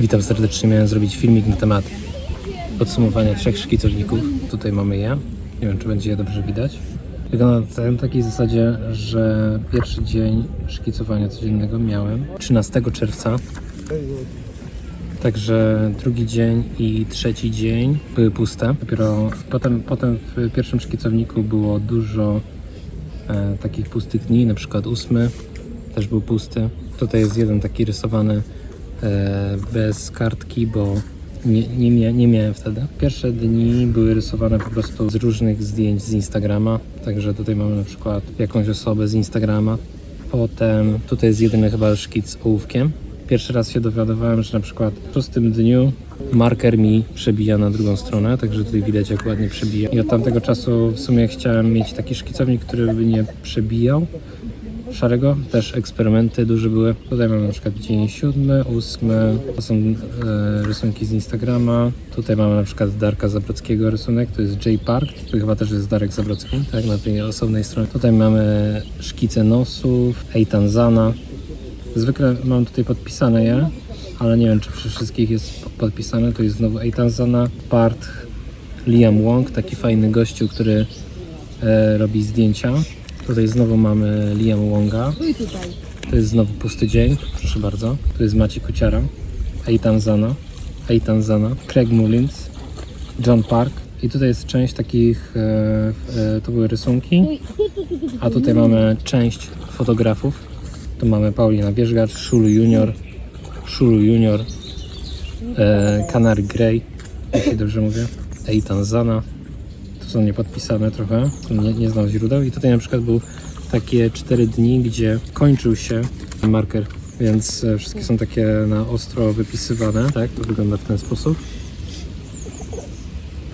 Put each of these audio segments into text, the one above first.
Witam serdecznie. Miałem zrobić filmik na temat podsumowania trzech szkicowników. Tutaj mamy je. Nie wiem, czy będzie je dobrze widać. Wygląda na takiej zasadzie, że pierwszy dzień szkicowania codziennego miałem 13 czerwca. Także drugi dzień i trzeci dzień były puste. Dopiero potem, potem w pierwszym szkicowniku było dużo e, takich pustych dni, na przykład ósmy też był pusty. Tutaj jest jeden taki rysowany bez kartki, bo nie, nie, mia, nie miałem wtedy. Pierwsze dni były rysowane po prostu z różnych zdjęć z Instagrama, także tutaj mamy na przykład jakąś osobę z Instagrama. Potem tutaj jest jedyny chyba szkic ołówkiem. Pierwszy raz się dowiadywałem, że na przykład w szóstym dniu marker mi przebija na drugą stronę, także tutaj widać jak ładnie przebija. I od tamtego czasu w sumie chciałem mieć taki szkicownik, który by nie przebijał, szarego. Też eksperymenty duże były. Tutaj mamy na przykład dzień siódmy, ósmy. To są e, rysunki z Instagrama. Tutaj mamy na przykład Darka Zabrockiego rysunek. To jest J Park. To chyba też jest Darek Zabrocki, tak? Na tej osobnej stronie. Tutaj mamy szkice nosów, Eitanzana. Zwykle mam tutaj podpisane je, ale nie wiem, czy przy wszystkich jest po- podpisane. To jest znowu Eitanzana, Part, Liam Wong, taki fajny gościu, który e, robi zdjęcia. Tutaj znowu mamy Liam Wonga. To jest znowu pusty dzień, proszę bardzo. Tu jest Maciej Kuciara, Eitan Zana, Eitan Zana, Craig Mullins, John Park. I tutaj jest część takich, e, e, to były rysunki, a tutaj mamy część fotografów. Tu mamy Paulina Wierzgacz, Szulu Junior, Szulu Junior, e, Canary Grey, jeśli dobrze mówię, Eitan Zana. Są niepodpisane trochę, nie, nie znam źródeł. I tutaj na przykład był takie 4 dni, gdzie kończył się marker, więc e, wszystkie są takie na ostro wypisywane. Tak, to wygląda w ten sposób.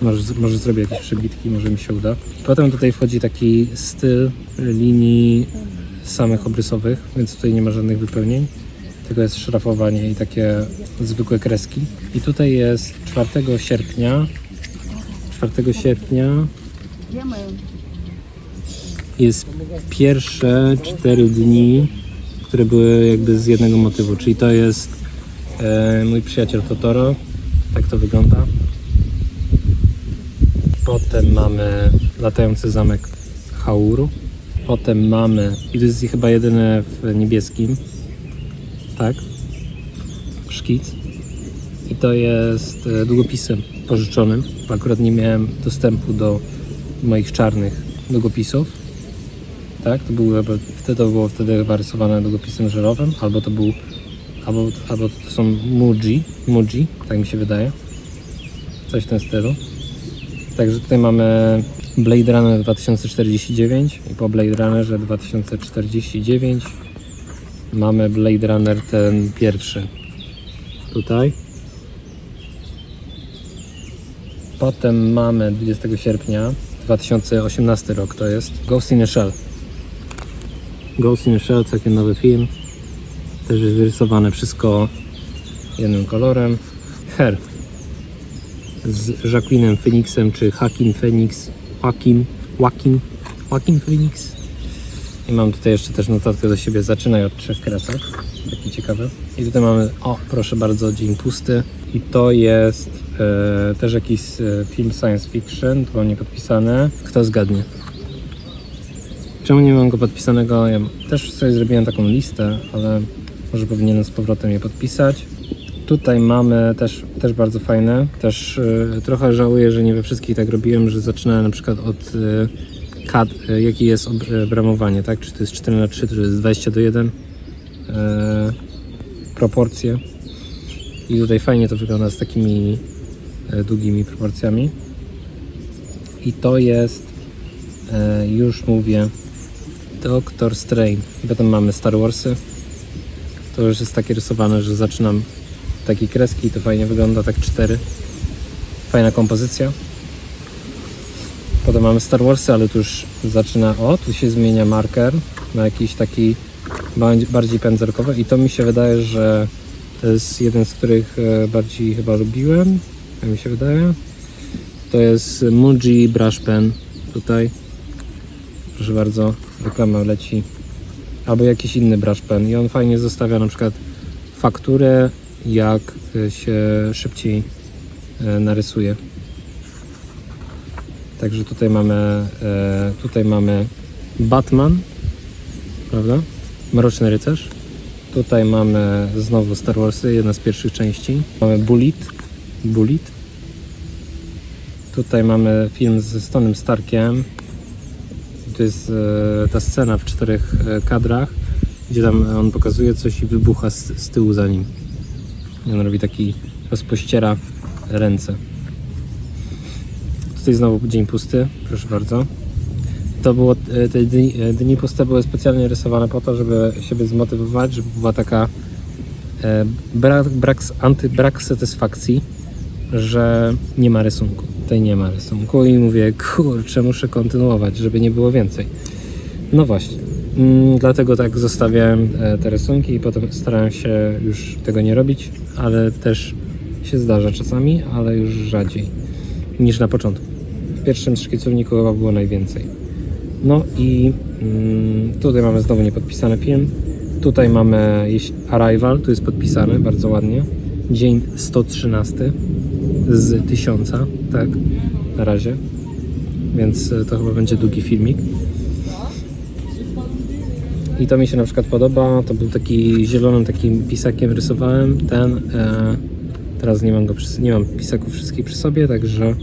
Może, może zrobię jakieś przebitki, może mi się uda. Potem tutaj wchodzi taki styl linii samych obrysowych, więc tutaj nie ma żadnych wypełnień. Tylko jest szrafowanie i takie zwykłe kreski. I tutaj jest 4 sierpnia 4 sierpnia jest pierwsze 4 dni, które były jakby z jednego motywu, czyli to jest e, mój przyjaciel Totoro, tak to wygląda. Potem mamy latający zamek Hauru. Potem mamy, i to jest chyba jedyne w niebieskim, tak, szkic. I to jest e, długopisem pożyczonym. Akurat nie miałem dostępu do moich czarnych długopisów. Tak, to było, wtedy to było wtedy chyba rysowane długopisem żelowym, albo to był, albo, albo to są Muji, Muji, tak mi się wydaje. Coś w tym stylu. Także tutaj mamy Blade Runner 2049 i po Blade Runnerze 2049 mamy Blade Runner ten pierwszy. Tutaj. Potem mamy 20 sierpnia 2018 rok to jest Ghost in a Shell. Ghost in a Shell, całkiem nowy film. Też jest wyrysowane wszystko jednym kolorem. Her z Jacqueline Phoenixem czy Hakim Phoenix. Joaquin, Joaquin, Joaquin Phoenix. I mam tutaj jeszcze też notatkę do siebie. Zaczynaj od trzech kresek. Taki ciekawy. I tutaj mamy, o proszę bardzo, Dzień Pusty. I to jest też jakiś e, film science fiction, to nie podpisane. Kto zgadnie? Czemu nie mam go podpisanego? Ja też sobie zrobiłem taką listę, ale może powinienem z powrotem je podpisać. Tutaj mamy też, też bardzo fajne. Też e, trochę żałuję, że nie we wszystkich tak robiłem, że zaczynałem na przykład od e, kad, e, jaki jest ob- e, bramowanie, tak? Czy to jest 4 na 3 czy to jest 20 do 1 e, proporcje. I tutaj fajnie to wygląda z takimi e, długimi proporcjami. I to jest, e, już mówię, Doctor Strange. I potem mamy Star Warsy. To już jest takie rysowane, że zaczynam takie kreski, to fajnie wygląda, tak cztery. Fajna kompozycja. Potem mamy Star Warsy, ale tu już zaczyna, o, tu się zmienia marker na jakiś taki bardziej- bardziej pędzelkowy i to mi się wydaje, że to jest jeden z których e, bardziej chyba lubiłem, tak mi się wydaje. To jest Muji Brush Pen tutaj. Proszę bardzo, reklama leci. Albo jakiś inny brush pen i on fajnie zostawia na przykład fakturę jak e, się szybciej e, narysuje. Także tutaj mamy, e, tutaj mamy Batman, prawda? Mroczny Rycerz. Tutaj mamy znowu Star Warsy, jedna z pierwszych części. Mamy Bullet, Bullet. Tutaj mamy film ze Stonem Starkiem. To jest e, ta scena w czterech e, kadrach, gdzie tam on pokazuje coś i wybucha z, z tyłu za nim. I on robi taki, rozpościera ręce. Tutaj znowu dzień pusty, proszę bardzo. To było, e, te dni, dni puste były specjalnie rysowane po to, żeby siebie zmotywować, żeby była taka brak, brak, anty, brak satysfakcji, że nie ma rysunku. Tutaj nie ma rysunku i mówię, kurczę, muszę kontynuować, żeby nie było więcej. No właśnie. Mm, Dlatego tak zostawiałem e, te rysunki i potem starałem się już tego nie robić, ale też się zdarza czasami, ale już rzadziej niż na początku. W pierwszym szkicowniku chyba było najwięcej. No i mm, tutaj mamy znowu niepodpisany film. Tutaj mamy Arrival, tu jest podpisany bardzo ładnie. Dzień 113 z 1000, tak, na razie. Więc e, to chyba będzie długi filmik. I to mi się na przykład podoba. To był taki zielonym takim pisakiem rysowałem. Ten e, teraz nie mam go przy, nie mam pisaków wszystkich przy sobie, także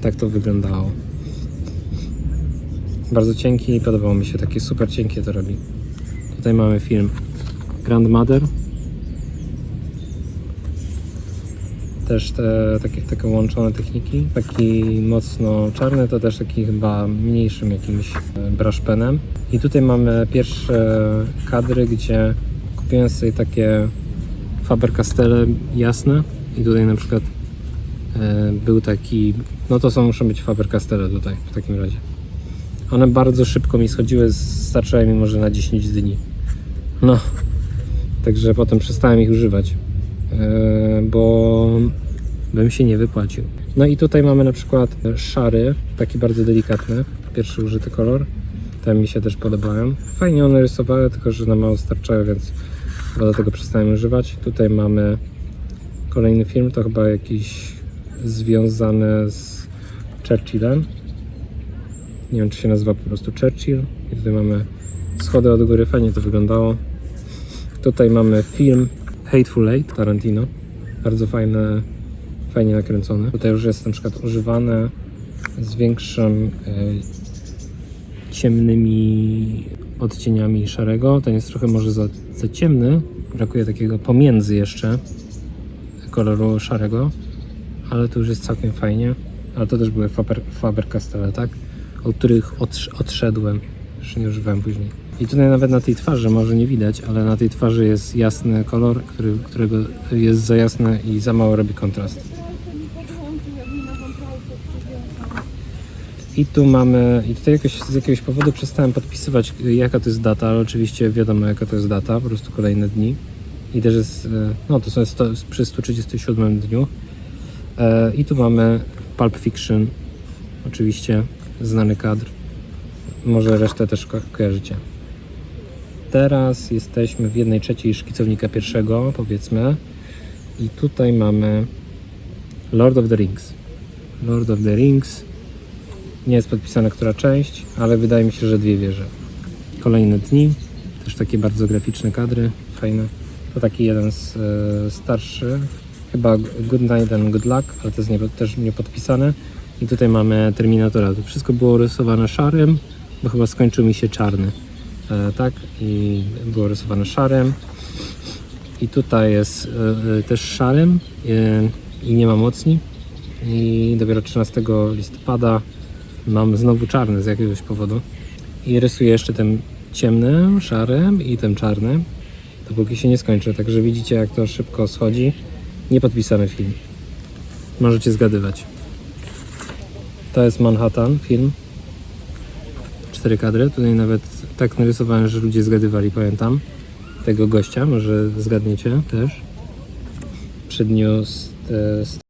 tak to wyglądało. Bardzo cienki i podobało mi się, takie super cienkie to robi. Tutaj mamy film Grandmother. Też te takie, takie łączone techniki. Taki mocno czarny, to też taki chyba mniejszym jakimś e, brushpenem. I tutaj mamy pierwsze kadry, gdzie kupiłem sobie takie Faber-Castelle jasne. I tutaj na przykład e, był taki, no to są muszą być Faber-Castelle tutaj w takim razie. One bardzo szybko mi schodziły, starczyły mi może na 10 dni. No, także potem przestałem ich używać, e, bo bym się nie wypłacił. No i tutaj mamy na przykład szary, taki bardzo delikatny, pierwszy użyty kolor. Te mi się też podobają. Fajnie one rysowały, tylko że na mało starczały, więc chyba do tego przestałem używać. Tutaj mamy kolejny film, to chyba jakiś związany z Churchillem. Nie wiem, czy się nazywa po prostu Churchill. I tutaj mamy schody od góry, fajnie to wyglądało. Tutaj mamy film Hateful Eight Tarantino. Bardzo fajne, fajnie nakręcone. Tutaj już jest na przykład używane z większym e, ciemnymi odcieniami szarego. Ten jest trochę może za, za ciemny. Brakuje takiego pomiędzy jeszcze koloru szarego, ale to już jest całkiem fajnie. Ale to też były Faber, Faber-Castelle, tak? Od których odsz- odszedłem. Już nie używałem później. I tutaj nawet na tej twarzy może nie widać, ale na tej twarzy jest jasny kolor, który, którego jest za jasny i za mało robi kontrast. I tu mamy, i tutaj jakoś, z jakiegoś powodu przestałem podpisywać y, jaka to jest data, ale oczywiście wiadomo jaka to jest data, po prostu kolejne dni. I też jest, y, no to są przy 137 dniu. E, I tu mamy Pulp Fiction, oczywiście znany kadr. Może resztę też ko- kojarzycie. Teraz jesteśmy w jednej trzeciej szkicownika pierwszego, powiedzmy. I tutaj mamy Lord of the Rings. Lord of the Rings. Nie jest podpisane, która część, ale wydaje mi się, że dwie wieże. Kolejne dni. Też takie bardzo graficzne kadry. Fajne. To taki jeden z e, starszych. Chyba Good Night and Good Luck, ale to jest nie, też nie podpisane. I tutaj mamy Terminatora. To wszystko było rysowane szarym, bo chyba skończył mi się czarny. E, tak, i było rysowane szarym. I tutaj jest e, e, też szarym i nie ma mocni. I dopiero 13 listopada mam znowu czarny z jakiegoś powodu. I rysuję jeszcze tym ciemnym, szarym i tym czarnym. Dopóki się nie skończy. Także widzicie, jak to szybko schodzi. Niepodpisany film. Możecie zgadywać. To jest Manhattan film. Cztery kadry. Tutaj nawet tak narysowałem, że ludzie zgadywali, pamiętam. Tego gościa, może zgadniecie też. Przy dniu z, e,